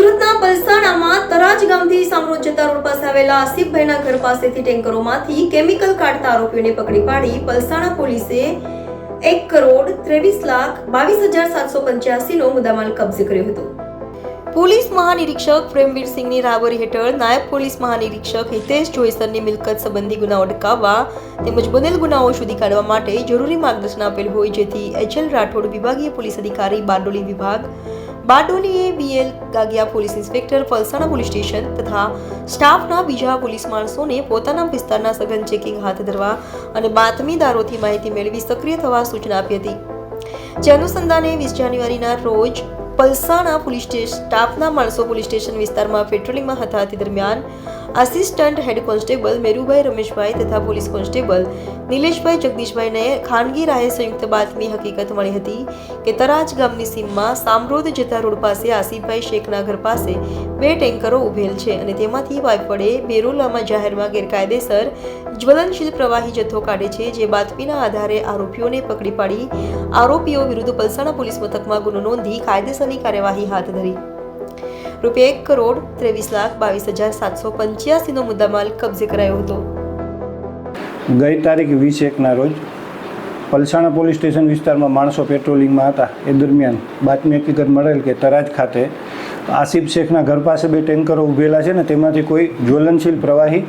સુરતના પલસાણામાં તરાજ ગામથી સામરોદ જતા રોડ પાસે આવેલા આસિફભાઈના ઘર પાસેથી ટેન્કરોમાંથી કેમિકલ કાઢતા આરોપીઓને પકડી પાડી પલસાણા પોલીસે એક કરોડ ત્રેવીસ લાખ બાવીસ હજાર સાતસો પંચ્યાસીનો મુદ્દામાલ કબજે કર્યો હતો. પોલીસ મહાનિરીક્ષક પ્રેમવીર સિંહની રાહબરી હેઠળ નાયબ પોલીસ મહાનિરીક્ષક હિતેશ જોઈસરની મિલકત સંબંધી ગુનાઓ અટકાવવા તેમજ બનેલ ગુનાઓ શોધી કાઢવા માટે જરૂરી માર્ગદર્શન આપેલ હોય જેથી એચએલ રાઠોડ વિભાગીય પોલીસ અધિકારી બારડોલી વિભાગ બારડોલીએ BL Gagiya police inspector Palsana police station તથા સ્ટાફના બીજા પોલીસ માણસોને પોતાના વિસ્તારના સઘન ચેકિંગ હાથ ધરવા અને બાતમીદારોથી માહિતી મેળવી સક્રિય થવા સૂચના આપી હતી. જે અનુસંધાને વીસ જાન્યુઆરીના રોજ પલસાણા પોલીસ સ્ટેશન સ્ટાફના માણસો પોલીસ સ્ટેશન વિસ્તારમાં પેટ્રોલિંગમાં હતા તે દરમિયાન assistant head constable Merubhai Rameshbhai તથા પોલીસ કોન્સ્ટેબલ નિલેશભાઈ જગદીશભાઈને ખાનગી રાહે સંયુક્ત બાતમી હકીકત મળી હતી કે તરાજ ગામની સીમમાં સામરોદ જતા રોડ પાસે આસિફભાઈ શેખના ઘર પાસે બે ટેન્કરો ઉભેલ છે અને તેમાંથી વાઇફ વડે બેરોલામાં જાહેરમાં ગેરકાયદેસર જ્વલનશીલ પ્રવાહી જથ્થો કાઢે છે જે બાતમીના આધારે આરોપીઓને પકડી પાડી. આરોપીઓ વિરુદ્ધ પલસાણા પોલીસ મથકમાં ગુનો નોંધી કાયદેસરની કાર્યવાહી હાથ ધરી. રૂપિયા એક કરોડ ત્રેવીસ લાખ બાવીસ હજાર સાતસો પંચ્યાસીનો મુદ્દામાલ કબજે કરાયો હતો. ગઈ તારીખ વીસ એકના રોજ પલસાણા પોલીસ સ્ટેશન વિસ્તારમાં માણસો પેટ્રોલિંગમાં હતા. એ દરમિયાન બાતમી હકીકત મળેલ કે તરાજ ખાતે આસિફ શેખના ઘર પાસે બે ટેન્કરો ઊભેલા છે ને તેમાંથી કોઈ જ્વલનશીલ પ્રવાહી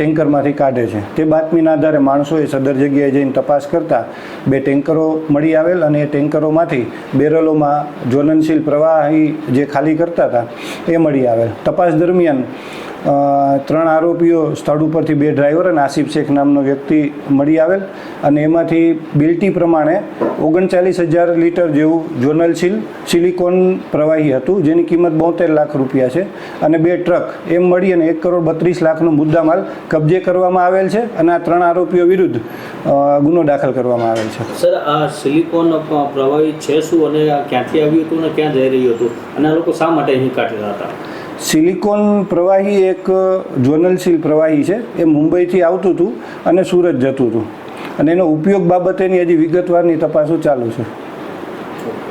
ટેન્કરમાંથી કાઢે છે. તે બાતમીના આધારે માણસોએ સદર જગ્યાએ જઈને તપાસ કરતા બે ટેન્કરો મળી આવેલ અને એ ટેન્કરોમાંથી બેરલોમાં જ્વલનશીલ પ્રવાહી જે ખાલી કરતા હતા, એ મળી આવેલ. તપાસ દરમિયાન ત્રણ આરોપીઓ સ્થળ ઉપરથી બે ડ્રાઈવર અને આસિફ શેખ નામનો વ્યક્તિ મળી આવેલ અને એમાંથી બિલ્ટી પ્રમાણે ઓગણચાલીસ હજાર લીટર જેવું જોનલશીલ સિલિકોન પ્રવાહી હતું, જેની કિંમત બોતેર લાખ રૂપિયા છે. અને બે ટ્રક, એમ મળી અને એક કરોડ બત્રીસ લાખનો મુદ્દામાલ કબજે કરવામાં આવેલ છે અને આ ત્રણ આરોપીઓ વિરુદ્ધ ગુનો દાખલ કરવામાં આવેલ છે. સર આ સિલિકોન પ્રવાહી છે શું? અને આ ક્યાંથી આવ્યું હતું અને ક્યાં જઈ રહ્યું હતું? અને આ લોકો શા માટે અહીં કાઢેલા હતા? સિલિકોન પ્રવાહી એક જ્વલનશીલ પ્રવાહી છે. એ મુંબઈથી આવતું હતું અને સુરત જતું હતું. અને એનો ઉપયોગ બાબતેની હજી વિગતવારની તપાસો ચાલુ છે.